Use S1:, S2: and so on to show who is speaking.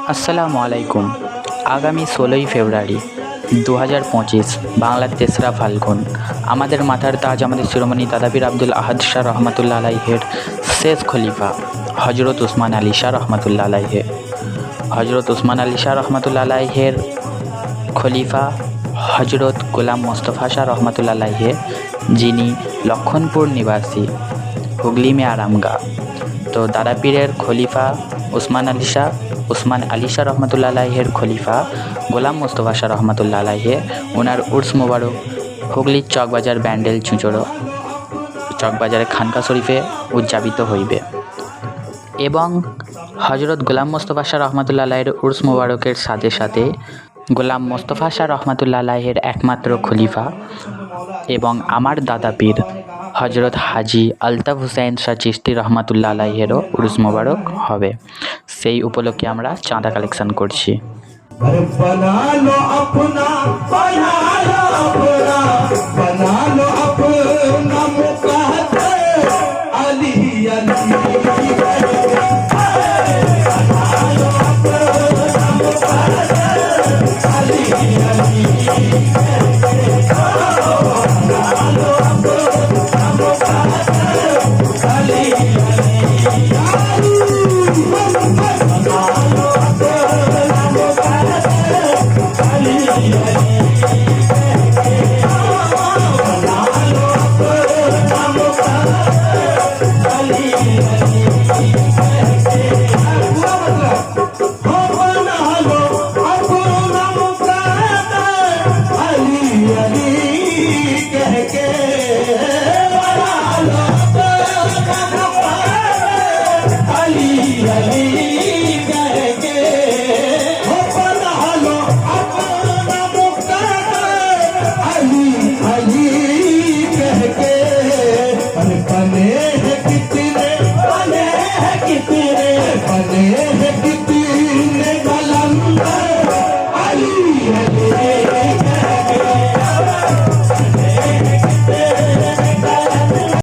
S1: আসসালামু আলাইকুম। আগামী ষোলোই ফেব্রুয়ারি দু হাজার পঁচিশ বাংলার তেসরা ফাল্গুন। আমাদের মাথার তাজ, আমাদের শিরোমণি দাদাবীর আব্দুল আহাদ শাহ রহমতুল্লা আলাইহের শেষ খলিফা হজরত উসমান আলী শাহ রহমতুল্লা আলাইহে। হজরত উসমান আলী শাহ রহমতুল্লা আলাইহের খলিফা হজরত গোলাম মোস্তফা শাহ রহমতুল্লা আলাইহে যিনি লক্ষণপুর নিবাসী হুগলি মে আরামগা তো দাদাপীরের খলিফা উসমান আলী শাহ উসমান আলী শাহ রহমতুল্লা আলাইহের খলিফা গোলাম মোস্তফা শাহ রহমতুল্লা আলাইহে ওনার উর্স মোবারক হুগলির চকবাজার ব্যান্ডেল চুঁচড়ো চকবাজারে খানকা শরীফে উদযাপিত হইবে। এবং হজরত গোলাম মোস্তফা শাহ রহমতুল্লা আলাহের উর্স মোবারকের সাথে সাথে গোলাম মোস্তফা শাহ রহমতুল্লা আলাহের একমাত্র খলিফা এবং আমার দাদা পীর হজরত হাজি আলতাফ হুসাইন শাহ চিস্তি রহমাতুল্লা আলাহেরও উরুস মোবারক হবে। সেই উপলক্ষে আমরা চাঁদা কালেকশন করছি।
S2: Lali, Lali.